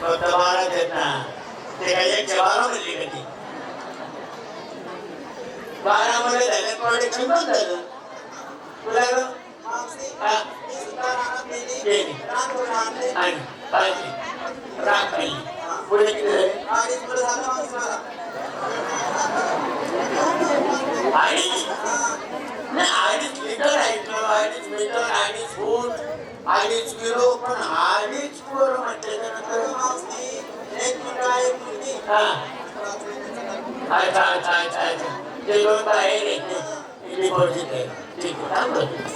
फक्त बारा देत ना ते काय एकशे बारा म्हणली का ती बारा मध्ये झाले प्रोडक्शन पण झालं. तुला ग? हा. केली. आणि पाहिजे. राग खाल्ली पुढे किती झाले? अडीच नाही अडीच लिटर ऐकलं अडीच मीटर अडीच फूट. अडीच किलो पण अडीच पोर म्हणते? हा. अच्छा अच्छा अच्छा अच्छा ते लोक बाहेर येते डिपॉझिट आहे ठीक आहे?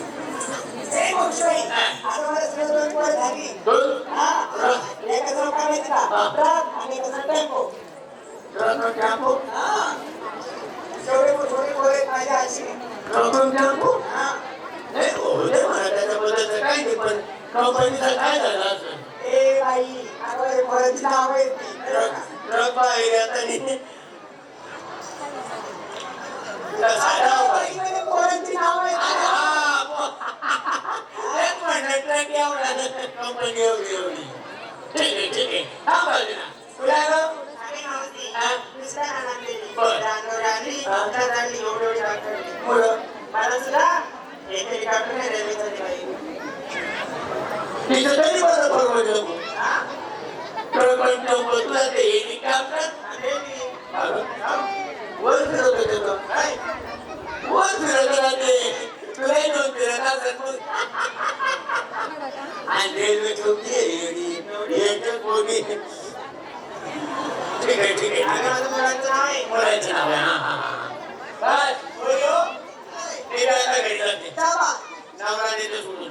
ट्रक टेम्पो ट्रक टेम्पो नाही हो दे मला त्याच्याबद्दल काही नाही पण कंपनीचं काय झालं असं ट्रक ट्रक बाहेर येताना त्या साड्या बाई. एक मिनिट, ट्रक एवढा कंपनी एवढी एवढी. ठीक आहे ठीक आहे. हा बाजूला. तुला ग? हा? मुलं. तिथं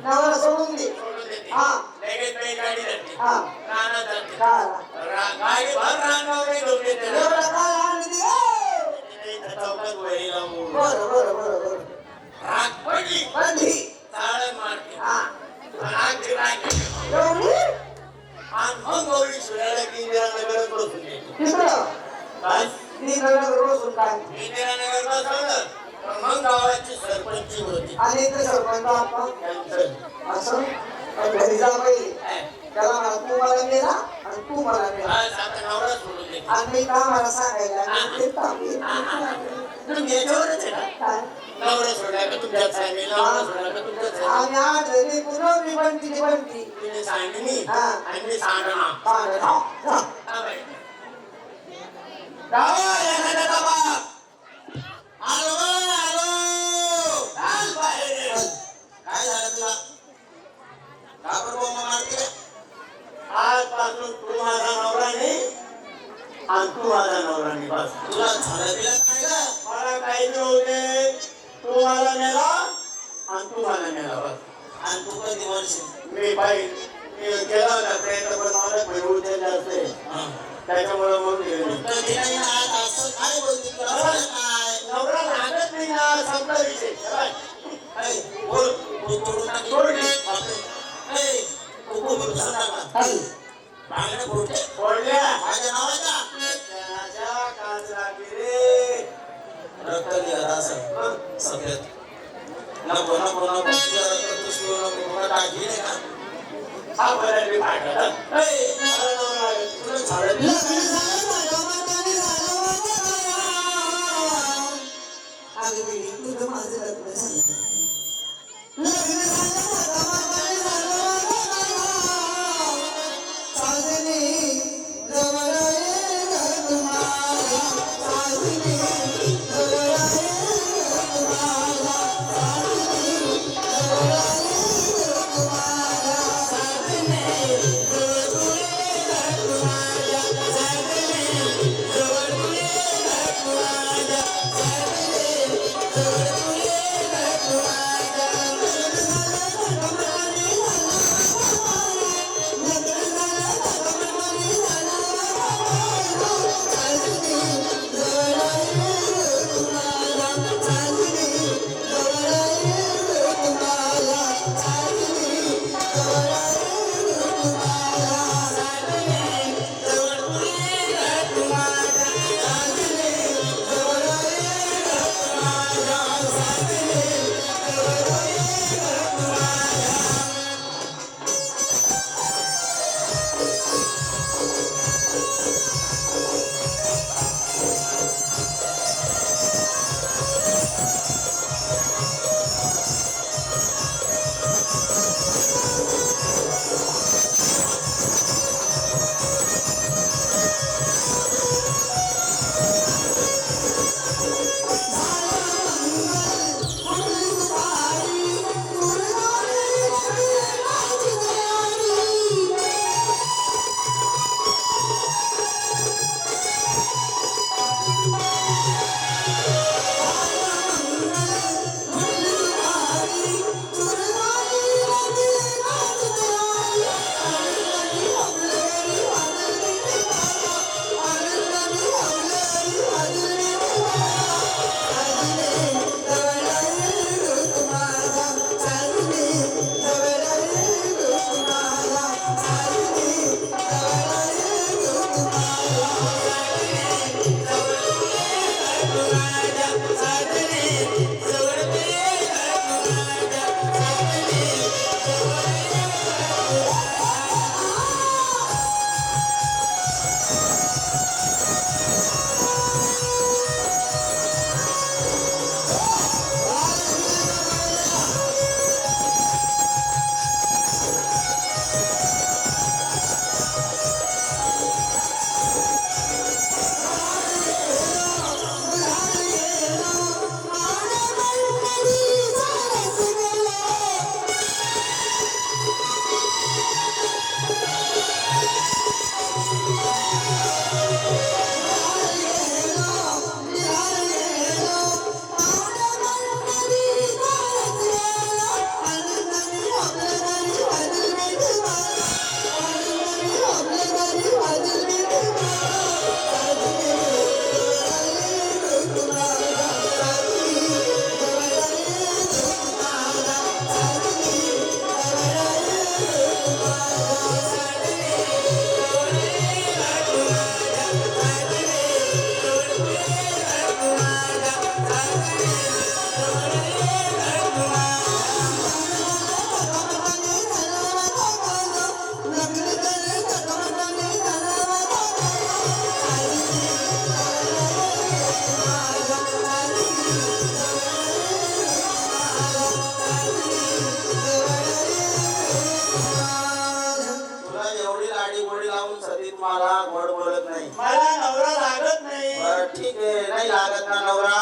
नवरा सोडून दे हा. गाडी जाते हा. गाडी भर चौकात वही लावून. राग पडली. राग राग. आणि मग गौरी सुराला की इंदिरानगरात बसून देते तिकडं? काय? ती नगर बसून काय? इंदिरानगर बसवलं तर मग गावाची सरपंच होती. आणि सरपंच आपण? असं? पण घरी जा पहिले काय? त्याला म्हणा तू मला नेला आणि तू मला मी का मला सांगायला ते family? आणि आज पुन्हा मी. बनती ती बनती हा. सांगणार मग. हा बरं मी पाठवला. ऐ, मला नवरा नाही. झालं माझं, म्हातारी झालं माझं. अगं तुझं माझं लग्न झालं.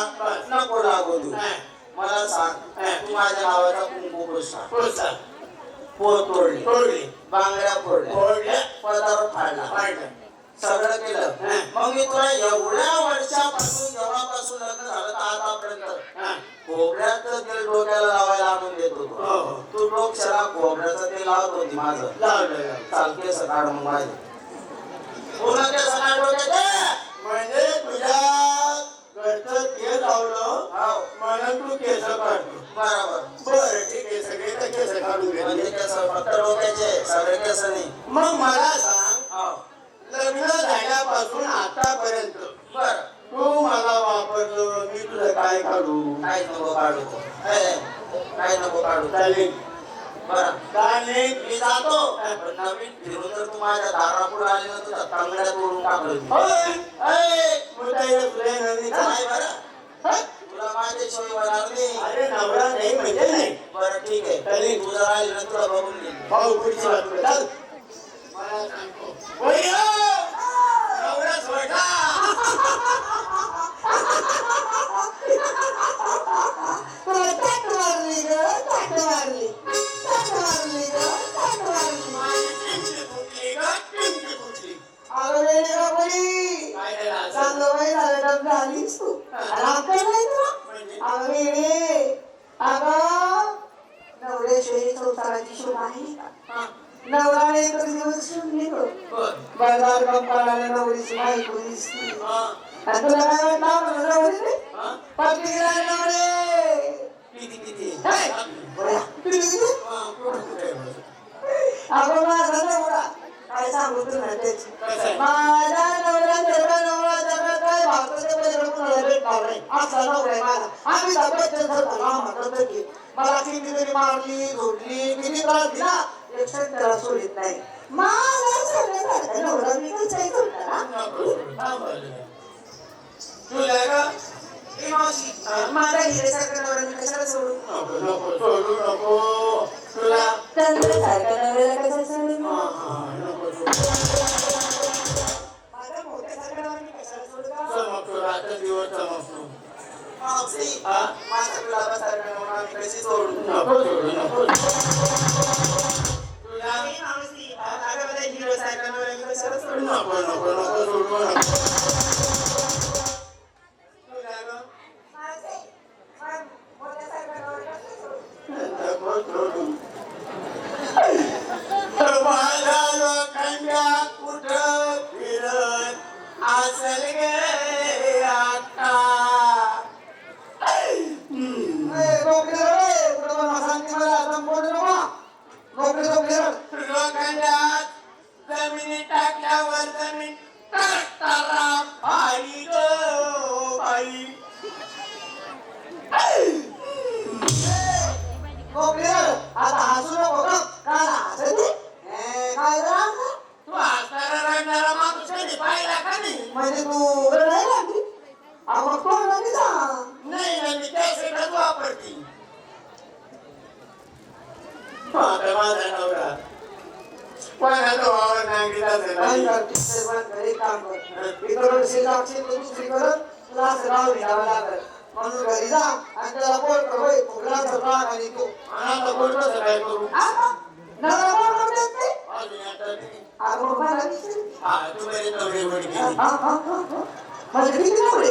नवरा नको हा. मला सांग. तू माझ्या नावाचा कुंकू पुढचा पोर तोडली. तोडली. बांगड्या फोडल्या. फोडल्या. पदावर फाडला. पाडलं सगळं केलं. हा. मग मी तुला एवढ्या वर्षापासून जेव्हापासून लग्न झालं तर आतापर्यंत. हा. खोबऱ्याचं तेल डोक्याला लावायला आणून देत हो, होतो. हो. तू डोक्याला खोबऱ्याचं तेल लावत होती माझं. लावलं लावलं. चाल केस काढ मग माझे. पुन्हा केस काढ डोक्याचे म्हणजे तुझ्या तेल लावलं हो, म्हणून तू केस काढतो बरोबर. बरं ठीक आहे सगळे तर केस काढून म्हणजे घेतले केस फक्त डोक्याचे सगळे केस नाही. मग मला सांग हो. लग्न झाल्यापासून आतापर्यंत बर. तू मला वापरलं मी तुला काय काढू? काय नको काढू काय नको काढू चालेल. मी जातो. नवीन फिरून जर तू माझ्या दारापुढे आली ना तुझ्या तांगड्या तोडून टाकलं मी. होय तुला नाही बरं तुला माझ्याशिवाय होणार नाही अरे नवरा नाही म्हणजे नाही बरं ठीक आहे तरी तू जर तुला बघून भाऊ पुढची बाजू चल मला सांगतो नवरा सोडला मारली ग मारली चांगलं वय झालं डब झालीस तू अक्कल नाही तुला? अगं अगं नवऱ्याशिवाय संसाराची शोभा आहे का नवराने तर दिवस बर. बाजार कंपाळाला नवरीची बायको दिसली तुला काय वाटलं नवरी नाही. पत्नीला नवरे अगं माझा नवरा काय सांगू त्याची? माझा नवरा नवरा काय असा नवरा आहे माझा. आम्ही मला किती तरी मारली झोडली किती त्रास दिला एक त्याला सोडित नाही. म्हणजे तू रडायला लागली कोण लागली सांग नाही ना मी त्यासाठीच वापरते. आता माझा नवरा. कोणाचा वावर नांगीत असेल काय आणि करते पण घरी काम कर. इकडून शेजारची तू दुसरी करत तुला असं राहून घ्यावं लागल. म्हणून घरी जा आणि त्याला बोल कर होय फुगला तर राग आणि तू. आता बोलतो काय करू नवरा माझे किती नवरे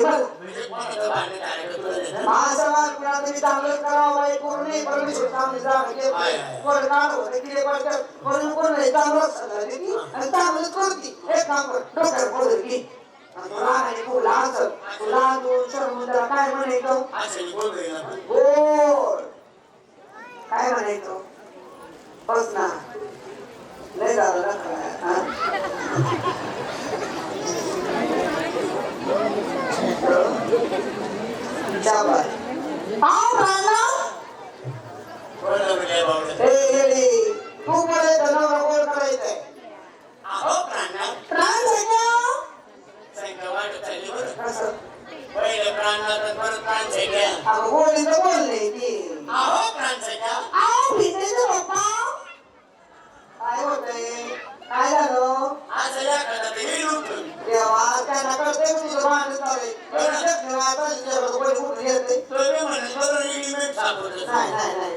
कुणाला चांगलं करावं बाई परमेश्वर कोण काम म्हणून कोण नाही चांगलं सल्ला देती आणि चांगलं करती काम कर डोक्यावर आणि असं तुला दोन काय म्हणायचं असेल काय म्हणायचं बस ना बोलले. नाही नाही नाही.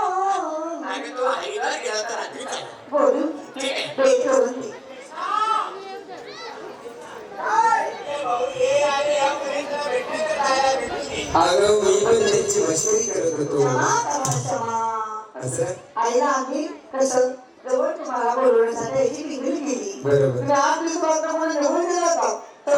आणि तो हरिद्वार गेला तर रात्री करत होतो. आईला आम्ही निघून गेला होता. तर